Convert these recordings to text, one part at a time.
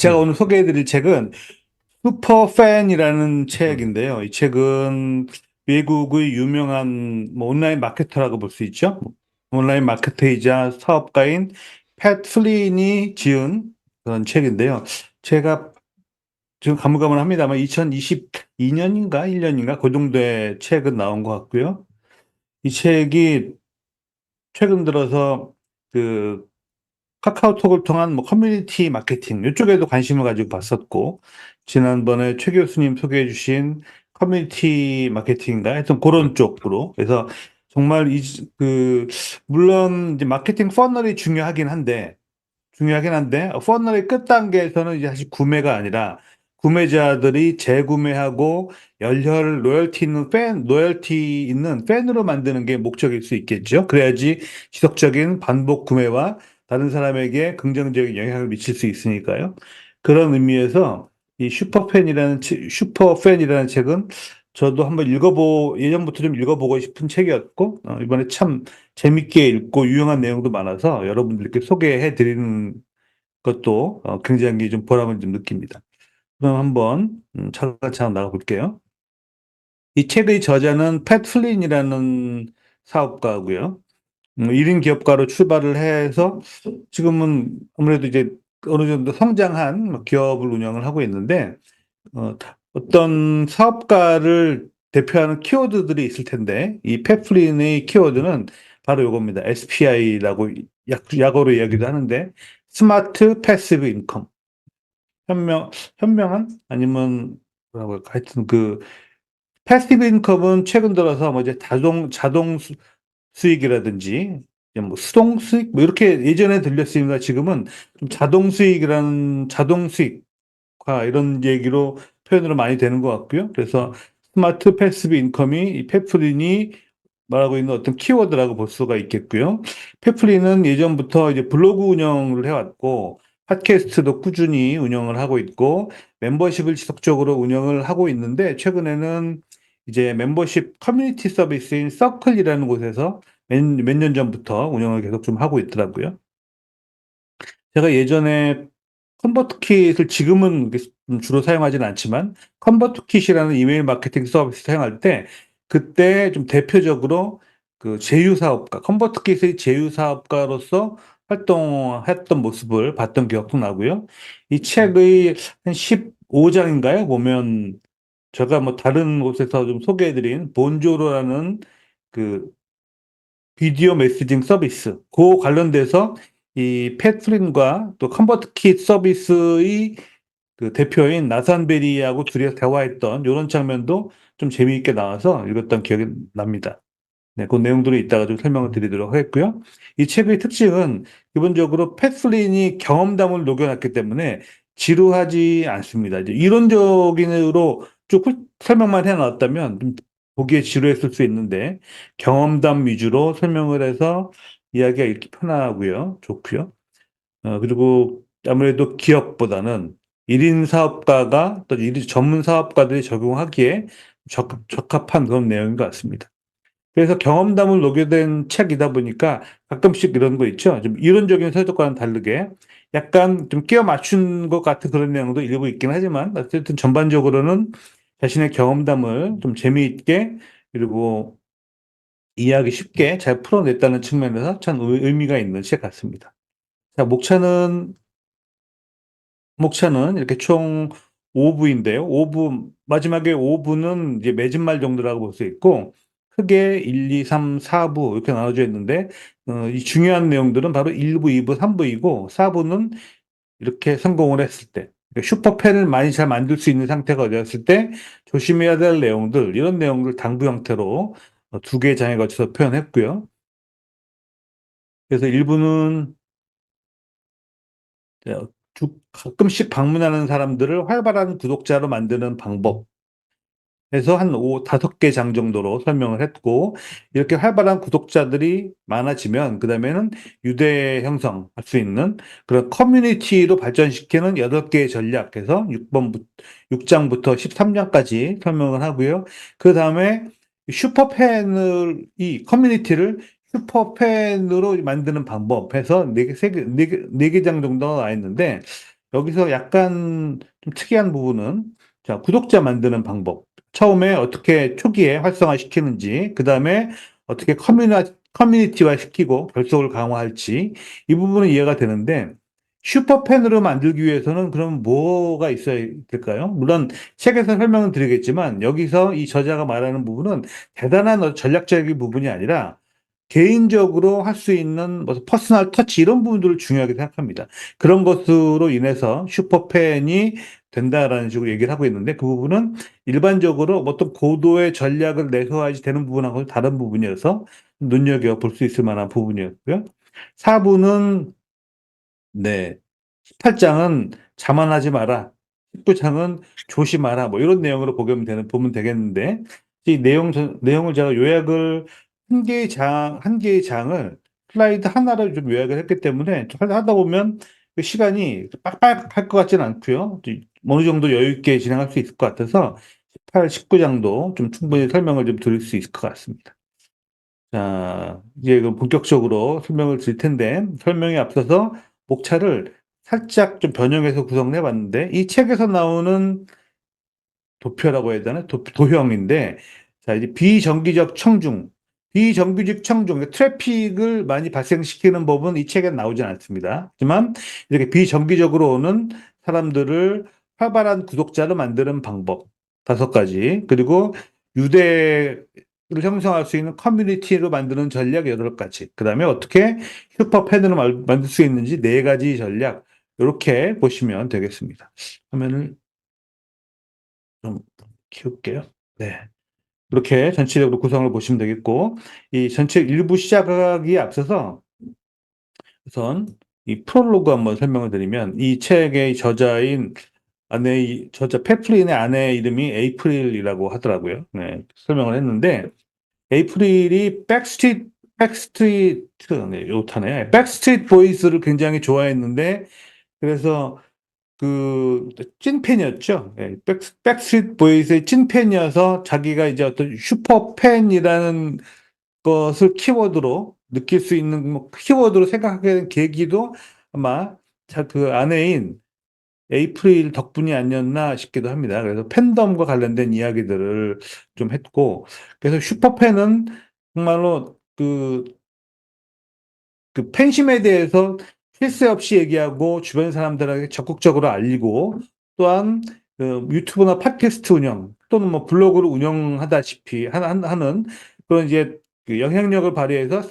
제가 음. 오늘 소개해드릴 책은 슈퍼팬이라는 책인데요. 이 책은 외국의 유명한 뭐 온라인 마케터라고 볼 수 있죠. 온라인 마케터이자 사업가인 팻 플린이 지은 그런 책인데요. 제가 지금 가물가물합니다만 2022년인가 1년인가 그 정도의 책은 나온 것 같고요. 이 책이 최근 들어서 그 카카오톡을 통한 뭐 커뮤니티 마케팅 이쪽에도 관심을 가지고 봤었고 지난번에 최 교수님 소개해 주신 커뮤니티 마케팅인가 하여튼 그런 쪽으로 그래서 정말 이 그 물론 이제 마케팅 퍼널이 중요하긴 한데 중요하긴 한데 퍼널의 끝 단계에서는 이제 사실 구매가 아니라 구매자들이 재구매하고 열혈 로열티 있는 팬 로열티 있는 팬으로 만드는 게 목적일 수 있겠죠. 그래야지 지속적인 반복 구매와 다른 사람에게 긍정적인 영향을 미칠 수 있으니까요. 그런 의미에서 이 슈퍼팬이라는 책- 슈퍼팬이라는 책은 저도 한번 읽어보 예전부터 좀 읽어보고 싶은 책이었고 어, 이번에 참 재밌게 읽고 유용한 내용도 많아서 여러분들께 소개해 드리는 것도 어, 굉장히 좀 보람을 좀 느낍니다. 그럼 한번 음, 차근차근 나가 볼게요. 이 책의 저자는 팻 플린이라는 사업가고요. 음, 1인 기업가로 출발을 해서 지금은 아무래도 이제 어느 정도 성장한 뭐 기업을 운영을 하고 있는데 어, 어떤 사업가를 대표하는 키워드들이 있을 텐데 이 팻플린의 키워드는 바로 이겁니다. SPI라고 약, 약어로 이야기도 하는데 스마트 패시브 인컴 현명 현명한 아니면 뭐라고 할까 하여튼 그 패시브 인컴은 최근 들어서 뭐 이제 자동 자동 수, 수익이라든지 뭐 수동 수익 뭐 이렇게 예전에 들렸습니다. 지금은 좀 자동 수익이라는 자동 수익화 이런 얘기로 표현으로 많이 되는 것 같고요. 그래서 스마트 패시브 인컴이 이 페플린이 말하고 있는 어떤 키워드라고 볼 수가 있겠고요. 페플린은 예전부터 이제 블로그 운영을 해왔고 팟캐스트도 꾸준히 운영을 하고 있고 멤버십을 지속적으로 운영을 하고 있는데 최근에는 이제 멤버십 커뮤니티 서비스인 서클이라는 곳에서 몇 년 전부터 운영을 계속 좀 하고 있더라고요. 제가 예전에 컨버트킷을 지금은 주로 사용하지는 않지만 컨버트킷이라는 이메일 마케팅 서비스 사용할 때 그때 좀 대표적으로 그 제휴 사업가, 컨버트킷의 제휴 사업가로서 활동했던 모습을 봤던 기억도 나고요. 이 책의 한 15장인가요? 보면 제가 뭐 다른 곳에서 좀 소개해드린 본조로라는 그 비디오 메시징 서비스 그 관련돼서 이 팻플린과 또 컨버트킷 서비스의 그 대표인 나산 베리하고 둘이 대화했던 이런 장면도 좀 재미있게 나와서 읽었던 기억이 납니다. 네, 그 내용들을 이따가 좀 설명을 드리도록 하겠고요. 이 책의 특징은 기본적으로 팻플린이 경험담을 녹여놨기 때문에 지루하지 않습니다. 이제 이론적인으로 쭉 설명만 해놨다면 좀 보기에 지루했을 수 있는데 경험담 위주로 설명을 해서 이야기가 읽기 편하고요. 좋고요. 어, 그리고 아무래도 기업보다는 1인 사업가가 또 1인 전문 사업가들이 적용하기에 적, 적합한 그런 내용인 것 같습니다. 그래서 경험담을 녹여낸 책이다 보니까 가끔씩 이런 거 있죠. 좀 이론적인 설득과는 다르게 약간 좀 끼워 맞춘 것 같은 그런 내용도 일부 있긴 하지만 어쨌든 전반적으로는 자신의 경험담을 좀 재미있게 그리고 이해하기 쉽게 잘 풀어냈다는 측면에서 참 의- 의미가 있는 책 같습니다. 자, 목차는 목차는 이렇게 총 5부인데요. 5부 마지막에 5부는 이제 맺은 말 정도라고 볼 수 있고 크게 1, 2, 3, 4부 이렇게 나눠져 있는데 어, 이 중요한 내용들은 바로 1부, 2부, 3부이고 4부는 이렇게 성공을 했을 때 슈퍼팬을 많이 잘 만들 수 있는 상태가 되었을 때 조심해야 될 내용들 이런 내용들 당부 형태로 어, 두 개의 장에 걸쳐서 표현했고요. 그래서 1부는 주- 가끔씩 방문하는 사람들을 활발한 구독자로 만드는 방법 해서 한 오, 다섯 개장 정도로 설명을 했고, 이렇게 활발한 구독자들이 많아지면, 그 다음에는 유대 형성할 수 있는 그런 커뮤니티로 발전시키는 여덟 개의 전략 해서 6번, 6장부터 13장까지 설명을 하고요. 그 다음에 슈퍼팬을, 이 커뮤니티를 슈퍼팬으로 만드는 방법 해서 네 개, 세 개, 네 개, 네개장 정도 나와 있는데, 여기서 약간 좀 특이한 부분은 자, 구독자 만드는 방법. 처음에 어떻게 초기에 활성화시키는지, 그 다음에 어떻게 커뮤니, 커뮤니티화 시키고 결속을 강화할지, 이 부분은 이해가 되는데, 슈퍼팬으로 만들기 위해서는 그럼 뭐가 있어야 될까요? 물론 책에서 설명을 드리겠지만, 여기서 이 저자가 말하는 부분은 대단한 전략적인 부분이 아니라, 개인적으로 할 수 있는 뭐 퍼스널 터치 이런 부분들을 중요하게 생각합니다. 그런 것으로 인해서 슈퍼팬이 된다라는 식으로 얘기를 하고 있는데 그 부분은 일반적으로 어떤 고도의 전략을 내세워야지 되는 부분하고 다른 부분이어서 눈여겨 볼 수 있을 만한 부분이었고요. 4부는 네. 18장은 자만하지 마라. 19장은 조심하라. 뭐 이런 내용으로 보면 되는 보면 되겠는데 이 내용 전- 내용을 제가 요약을 한 개의 장, 한 개의 장을 슬라이드 하나로 좀 요약을 했기 때문에 하다 보면 그 시간이 빡빡할 것 같지는 않고요. 좀 어느 정도 여유 있게 진행할 수 있을 것 같아서 18, 19장도 좀 충분히 설명을 좀 드릴 수 있을 것 같습니다. 자, 이제 그 본격적으로 설명을 드릴 텐데 설명에 앞서서 목차를 살짝 좀 변형해서 구성을 해봤는데 이 책에서 나오는 도표라고 해야 되나? 도, 도형인데 자, 이제 비정기적 청중 비정규직 청중, 트래픽을 많이 발생시키는 법은 이 책에 나오진 않습니다. 하지만 이렇게 비정기적으로 오는 사람들을 활발한 구독자로 만드는 방법 다섯 가지 그리고 유대를 형성할 수 있는 커뮤니티로 만드는 전략 여덟 가지 그 다음에 어떻게 슈퍼 팬으로 만- 만들 수 있는지 네 가지 전략 이렇게 보시면 되겠습니다. 화면을 좀 키울게요. 네. 이렇게 전체적으로 구성을 보시면 되겠고, 이 전체 일부 시작하기에 앞서서 우선 이 프롤로그 한번 설명을 드리면, 이 책의 저자인 아내, 이 저자 페플린의 아내 이름이 에이프릴이라고 하더라고요. 네, 설명을 했는데, 에이프릴이 백스트리트, 백스트리트, 네, 요타네. 백스트리트 보이스를 굉장히 좋아했는데, 그래서 그 찐팬이었죠. 예, 백, 백스트리트 보이스의 찐팬이어서 자기가 이제 어떤 슈퍼팬이라는 것을 키워드로 느낄 수 있는 뭐 키워드로 생각하게 된 계기도 아마 자, 그 아내인 에이프릴 덕분이 아니었나 싶기도 합니다. 그래서 팬덤과 관련된 이야기들을 좀 했고, 그래서 슈퍼팬은 정말로 그, 그 팬심에 대해서 쉴새 없이 얘기하고 주변 사람들에게 적극적으로 알리고 또한 그 유튜브나 팟캐스트 운영 또는 뭐 블로그를 운영하다시피 하는 그런 이제 그 영향력을 발휘해서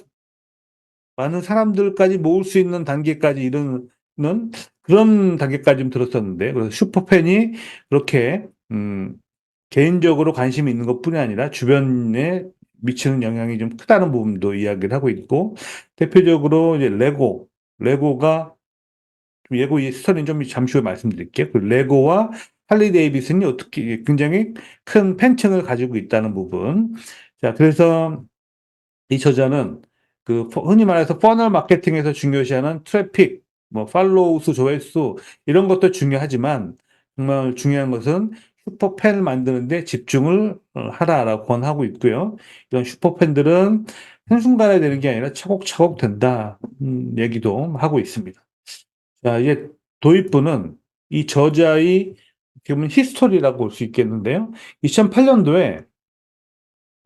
많은 사람들까지 모을 수 있는 단계까지 이르는 그런 단계까지 좀 들었었는데 그래서 슈퍼팬이 그렇게 음 개인적으로 관심이 있는 것뿐이 아니라 주변에 미치는 영향이 좀 크다는 부분도 이야기를 하고 있고 대표적으로 이제 레고 레고가 좀 예고 이 스토리는 좀 잠시 후에 말씀드릴게요. 그 레고와 할리 데이비슨이 어떻게 굉장히 큰 팬층을 가지고 있다는 부분. 자, 그래서 이 저자는 그 퍼- 흔히 말해서 퍼널 마케팅에서 중요시하는 트래픽, 뭐 팔로우 수, 조회수 이런 것도 중요하지만 정말 중요한 것은 슈퍼팬을 만드는데 집중을 어, 하라라고 권하고 있고요. 이런 슈퍼팬들은 한순간에 되는 게 아니라 차곡차곡 된다 음, 얘기도 하고 있습니다. 자, 이제 도입부는 이 저자의 지금은 히스토리라고 볼 수 있겠는데요. 2008년도에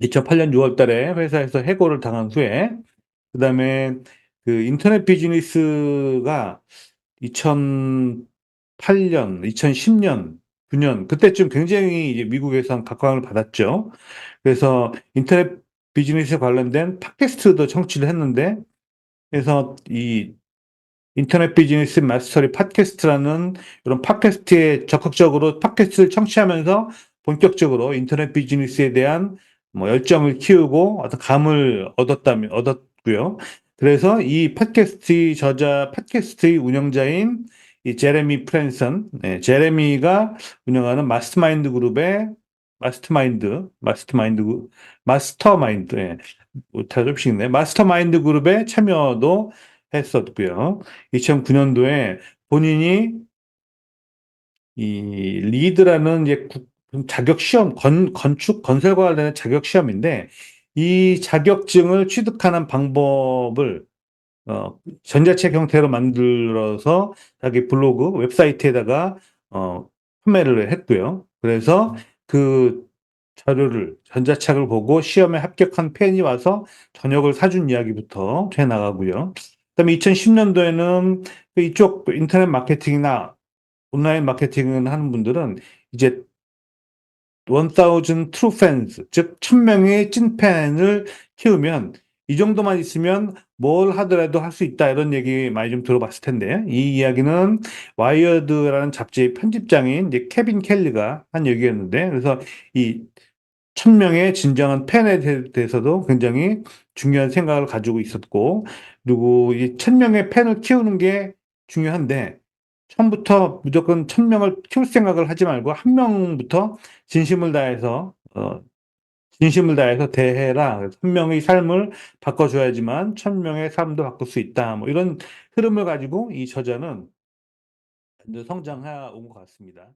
2008년 6월 달에 회사에서 해고를 당한 후에 그 다음에 그 인터넷 비즈니스가 2008년, 2010년, 9년 그때쯤 굉장히 이제 미국에서 각광을 받았죠. 그래서 인터넷 비즈니스에 관련된 팟캐스트도 청취를 했는데 그래서 이 인터넷 비즈니스 마스터리 팟캐스트라는 이런 팟캐스트에 적극적으로 팟캐스트를 청취하면서 본격적으로 인터넷 비즈니스에 대한 뭐 열정을 키우고 어떤 감을 얻었다면 얻었고요. 그래서 이 팟캐스트 저자 팟캐스트의 운영자인 이 제레미 프랜슨, 네, 제레미가 운영하는 마스터마인드 그룹의 마스터마인드, 마스터마인드, 그- 마스터마인드, 예, 다 좀씩 네, 마스터마인드 그룹에 참여도 했었고요. 2009년도에 본인이 이 리드라는 이제 국- 자격 시험, 건, 건축, 건설과 관련된 자격 시험인데 이 자격증을 취득하는 방법을 어, 전자책 형태로 만들어서 자기 블로그 웹사이트에다가 어, 판매를 했고요. 그래서 그 자료를 전자책을 보고 시험에 합격한 팬이 와서 저녁을 사준 이야기부터 돼 나가고요. 그다음에 2010년도에는 이쪽 인터넷 마케팅이나 온라인 마케팅을 하는 분들은 이제 1000 true fans, 즉 1000명의 찐팬을 키우면 이 정도만 있으면 뭘 하더라도 할 수 있다 이런 얘기 많이 좀 들어봤을 텐데 이 이야기는 와이어드라는 잡지의 편집장인 이제 케빈 켈리가 한 얘기였는데 그래서 이 1000명의 진정한 팬에 대- 대해서도 굉장히 중요한 생각을 가지고 있었고 그리고 이 1000명의 팬을 키우는 게 중요한데 처음부터 무조건 1000명을 키울 생각을 하지 말고 한 명부터 진심을 다해서 어, 진심을 다해서 대해라. 한 명의 삶을 바꿔줘야지만 천 명의 삶도 바꿀 수 있다. 뭐 이런 흐름을 가지고 이 저자는 성장해 온 것 같습니다.